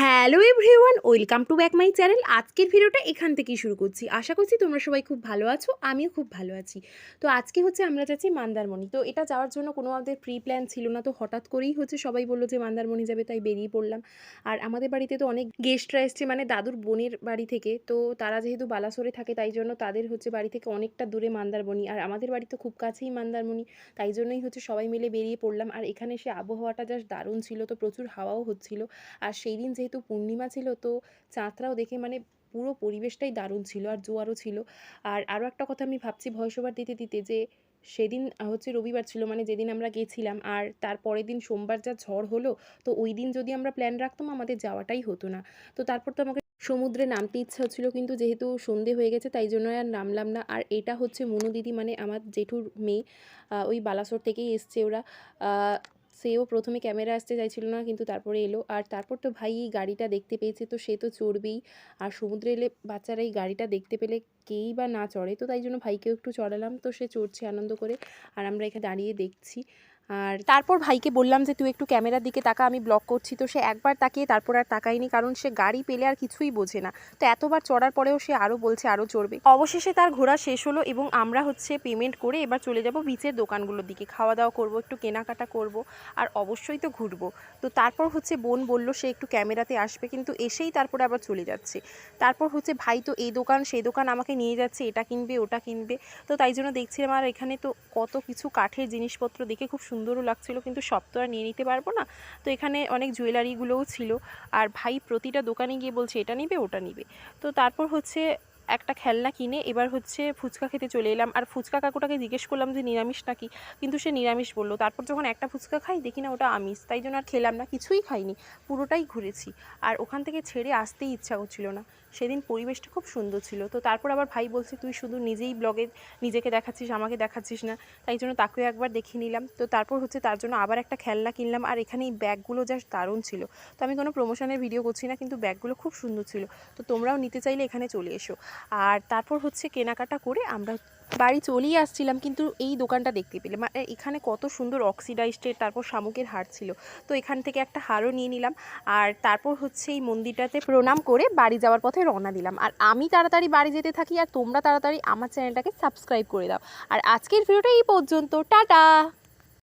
Hello everyone, welcome to back my channel. আজকের ভিডিওটা এখান থেকেই শুরু করছি। আশা করছি তোমরা সবাই খুব ভালো আছো, আমিও খুব ভালো আছি। তো আজকে হচ্ছে আমরা যাচ্ছি মান্দারমণি। তো এটা যাওয়ার জন্য কোনো আমাদের প্রি প্ল্যান ছিল না, তো হঠাৎ করেই হচ্ছে সবাই বলল যে মান্দারমণি যাবে, তাই বেরিয়ে পড়লাম। আর আমাদের বাড়িতে তো অনেক গেস্টরা এসছে মানে দাদুর বোনের বাড়ি থেকে। তো তারা যেহেতু বালাসোরে থাকে, তাই জন্য তাদের হচ্ছে বাড়ি থেকে অনেকটা দূরে মান্দারমণি। আর আমাদের বাড়ি তো খুব কাছেই মন্দারমণি, তাই জন্যই হচ্ছে সবাই মিলে বেরিয়ে পড়লাম। আর এখানে সে আবহাওয়াটা জাস্ট দারুণ ছিল, তো প্রচুর হাওয়াও হচ্ছিল। আর সেই দিন যেহেতু পূর্ণিমা ছিল, তো চাঁদরাও দেখে মানে পুরো পরিবেশটাই দারুণ ছিল আর জোয়ারও ছিল। আর আরও একটা কথা আমি ভাবছি ভয়েস দিতে দিতে যে সেদিন হচ্ছে রবিবার ছিল মানে যেদিন আমরা গেছিলাম আর তার পরের দিন সোমবার যা ঝড় হলো, তো ওই দিন যদি আমরা প্ল্যান রাখতাম আমাদের যাওয়াটাই হতো না। তো তারপর তো আমাকে সমুদ্রে নামতে ইচ্ছা হচ্ছিল, কিন্তু যেহেতু সন্ধে হয়ে গেছে, তাই জন্য আর নামলাম না। আর এটা হচ্ছে মনু দিদি মানে আমার জেঠুর মেয়ে ওই বালাসোর থেকেই এসছে ওরা। সেও প্রথমে ক্যামেরা আসতে চাইছিল না, কিন্তু তারপরে এলো। আর তারপর তো ভাই এই গাড়িটা দেখতে পেয়েছে তো সে তো চড়বেই। আর সমুদ্রে এলে বাচ্চারা এই গাড়িটা দেখতে পেলে কেই বা না চড়ে। তো তাই জন্য ভাইকেও একটু চড়ালাম। তো সে চড়ছে আনন্দ করে। আর আমরা এখানে দাঁড়িয়ে দেখছি। আর তারপর ভাইকে বললাম যে, তুই একটু ক্যামেরার দিকে তাকা, আমি ব্লক করছি। তো সে একবার তাকিয়ে তারপর আর তাকায়নি, কারণ সে গাড়ি পেলে আর কিছুই বোঝে না। তো এতবার চড়ার পরেও সে আরও বলছে আরও চড়বে। অবশেষে তার ঘোরা শেষ হলো এবং আমরা হচ্ছে পেমেন্ট করে এবার চলে যাব বিচের দোকানগুলোর দিকে। খাওয়া দাওয়া করব, একটু কেনাকাটা করব আর অবশ্যই তো ঘুরবো। তো তারপর হচ্ছে বোন বলল, সে একটু ক্যামেরাতে আসবে। কিন্তু এসেই তারপরে আবার চলে যাচ্ছে। তারপর হচ্ছে, ভাই তো এই দোকান, সেই দোকান আমাকে নিয়ে যাচ্ছে, এটা কিনবে, ওটা কিনবে। তো তাই জন্য দেখছিলাম আর এখানে তো কত কিছু কাঠের জিনিসপত্র দেখে খুব সুন্দরও লাগছিল, কিন্তু সব তো আর নিয়ে নিতে পারব না। তো এখানে অনেক জুয়েলারিগুলোও ছিল। আর ভাই প্রতিটা দোকানে গিয়ে বলছে, এটা নিবে, ওটা নিবে। তো তারপর হচ্ছে একটা খেলনা কিনে এবার হচ্ছে ফুচকা খেতে চলে এলাম। আর ফুচকা কাকুটাকে জিজ্ঞেস করলাম যে, নিরামিষ নাকি? কিন্তু সে নিরামিষ বলল। তারপর যখন একটা ফুচকা খাই, দেখি না ওটা আমিষ। তাই জন্য আর খেলাম না, কিছুই খাইনি, পুরোটাই ঘুরেছি। আর ওখান থেকে ছেড়ে আসতেই ইচ্ছা করছিল না। সেদিন পরিবেশটা খুব সুন্দর ছিল। তো তারপর আবার ভাই বলছে, তুই শুধু নিজেই ব্লগে নিজেকে দেখাচ্ছিস, আমাকে দেখাচ্ছিস না। তাই জন্য তাকেও একবার দেখে নিলাম। তো তারপর হচ্ছে তার জন্য আবার একটা খেলনা কিনলাম। আর এখানে এই ব্যাগগুলো জাস্ট দারুণ ছিল। তো আমি কোনো প্রমোশনের ভিডিও করছি না, কিন্তু ব্যাগগুলো খুব সুন্দর ছিল। তো তোমরাও নিতে চাইলে এখানে চলে এসো। আর তারপর হচ্ছে কেনাকাটা করে আমরা বাড়ি চলেই আসছিলাম, কিন্তু এই দোকানটা দেখতে পেলে। মানে এখানে কত সুন্দর অক্সিডাইজডের তারপর শামুকের হার ছিল। তো এখান থেকে একটা হারও নিয়ে নিলাম। আর তারপর হচ্ছে এই মন্দিরটাতে প্রণাম করে বাড়ি যাওয়ার পথে রওনা দিলাম। আর আমি তাড়াতাড়ি বাড়ি যেতে থাকি, আর তোমরা তাড়াতাড়ি আমার চ্যানেলটাকে সাবস্ক্রাইব করে দাও। আর আজকের ভিডিওটা এই পর্যন্ত। টাটা!